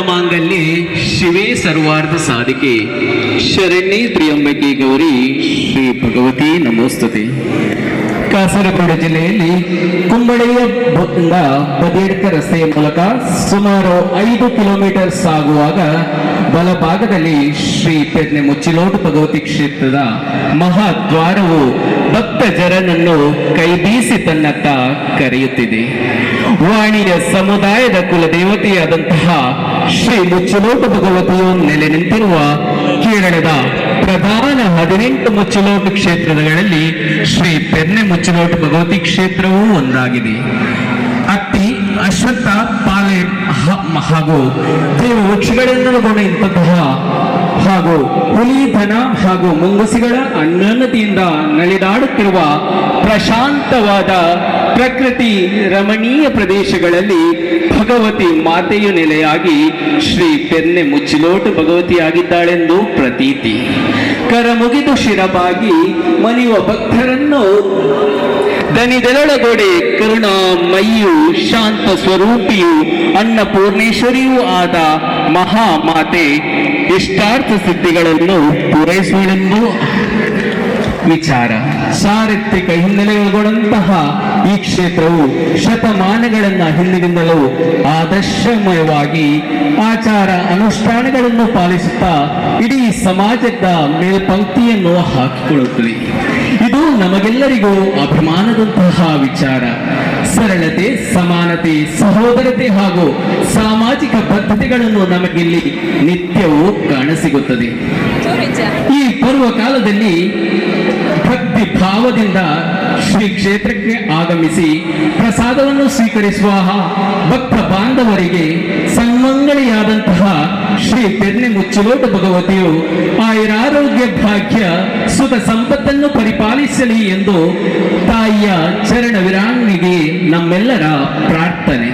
ಮಾಂಗಲ್ಯ ಶಿವೇ ಸರ್ವಾರ್ಥ ಸಾಧಿಕೆ. ಶರಣ್ಯ ತ್ರಿಯಂಬಕಿ ಗೌರಿ ಶ್ರೀ ಭಗವತಿ ನಮೋಸ್ತುತಿ. ಕಾಸರಗೋಡು ಜಿಲ್ಲೆಯಲ್ಲಿ ಕುಂಬಳೆಯ ಬದೇಡ್ಕ ರಸ್ತೆಯ ಮೂಲಕ ಸುಮಾರು ಐದು ಕಿಲೋಮೀಟರ್ ಸಾಗುವಾಗ ಬಲಭಾಗದಲ್ಲಿ ಶ್ರೀ ಪ್ರಜ್ಞೆ ಮುಚ್ಚಿಲೋಟು ಭಗವತಿ ಕ್ಷೇತ್ರದ ಮಹಾದ್ವಾರವು ಭಕ್ತ ಕೈ ಕೈಬೀಸಿ ತನ್ನತ್ತ ಕರೆಯುತ್ತಿದೆ. ವಾಣಿಯ ಸಮುದಾಯದ ಕುಲದೇವತೆಯಾದಂತಹ ಶ್ರೀ ಮುಚ್ಚಲೋಟು ಭಗವತಿಯು ನೆಲೆ ನಿಂತಿರುವ ಕೇರಳದ ಪ್ರಧಾನ ಹದಿನೆಂಟು ಮುಚ್ಚಲೋಟು ಕ್ಷೇತ್ರಗಳಲ್ಲಿ ಶ್ರೀ ಪೆರ್ನೆ ಮುಚ್ಚಲೋಟು ಭಗವತಿ ಕ್ಷೇತ್ರವೂ ಒಂದಾಗಿದೆ. ಅತ್ತಿ, ಅಶ್ವತ್ಥ ಪಾಲೆ ಹಾಗೂ ದೇವ ವೃಕ್ಷಗಳಿಂದಲೂ ಇಂತಹ ಹಾಗೂ ಹುಲಿ ದನ ಹಾಗೂ ಮುಂಗುಸಿಗಳ ಅನ್ಯೋನ್ಯತೆಯಿಂದ ನಲಿದಾಡುತ್ತಿರುವ ಪ್ರಶಾಂತವಾದ ಪ್ರಕೃತಿ ರಮಣೀಯ ಪ್ರದೇಶಗಳಲ್ಲಿ ಭಗವತಿ ಮಾತೆಯು ನೆಲೆಯಾಗಿ ಶ್ರೀ ಪೆನ್ನೆ ಮುಚ್ಚಿಲೋಟು ಭಗವತಿಯಾಗಿದ್ದಾಳೆಂದು ಪ್ರತೀತಿ. ಕರ ಮುಗಿದು ಶಿರಬಾಗಿ ಮನೆಯುವ ಭಕ್ತರನ್ನು ದನಿದೆರಳಗೊಡೆ ಕರುಣಾಮಯ್ಯು ಶಾಂತ ಸ್ವರೂಪಿಯು ಅನ್ನಪೂರ್ಣೇಶ್ವರಿಯೂ ಆದ ಮಹಾಮಾತೆ ಇಷ್ಟಾರ್ಥ ಸಿದ್ಧಿಗಳನ್ನು ಪೂರೈಸುವಳೆಂದು ವಿಚಾರ. ಚಾರಿತ್ರಿಕ ಹಿನ್ನೆಲೆಯೊಳಗೊಂಡಂತಹ ಈ ಕ್ಷೇತ್ರವು ಶತಮಾನಗಳನ್ನ ಹಿಂದಿನಿಂದಲೂ ಆದರ್ಶಮಯವಾಗಿ ಆಚಾರ ಅನುಷ್ಠಾನಗಳನ್ನು ಪಾಲಿಸುತ್ತಾ ಇಡೀ ಸಮಾಜದ ಮೇಲ್ಪಂಕ್ತಿಯನ್ನು ಹಾಕಿಕೊಳ್ಳುತ್ತದೆ. ಇದು ನಮಗೆಲ್ಲರಿಗೂ ಅಭಿಮಾನದಂತಹ ವಿಚಾರ. ಸರಳತೆ, ಸಮಾನತೆ, ಸಹೋದರತೆ ಹಾಗೂ ಸಾಮಾಜಿಕ ಬದ್ಧತೆಗಳನ್ನು ನಮಗಿಲ್ಲಿ ನಿತ್ಯವೂ ಕಾಣಸಿಗುತ್ತದೆ. ಈ ಪರ್ವ ಕಾಲದಲ್ಲಿ ಭಾವದಿಂದ ಶ್ರೀ ಕ್ಷೇತ್ರಕ್ಕೆ ಆಗಮಿಸಿ ಪ್ರಸಾದವನ್ನು ಸ್ವೀಕರಿಸುವ ಭಕ್ತ ಬಾಂಧವರಿಗೆ ಸನ್ಮಂಗಳಿಯಾದಂತಹ ಶ್ರೀ ಪೆರ್ನೆ ಮುಚ್ಚಲೋಟ ಭಗವತಿಯು ಆಯುರಾರೋಗ್ಯ ಭಾಗ್ಯ ಸುಖ ಸಂಪತ್ತನ್ನು ಪರಿಪಾಲಿಸಲಿ ಎಂದು ತಾಯಿಯ ಚರಣ ವಿರಾಂಗಿಗೆ ನಮ್ಮೆಲ್ಲರ ಪ್ರಾರ್ಥನೆ.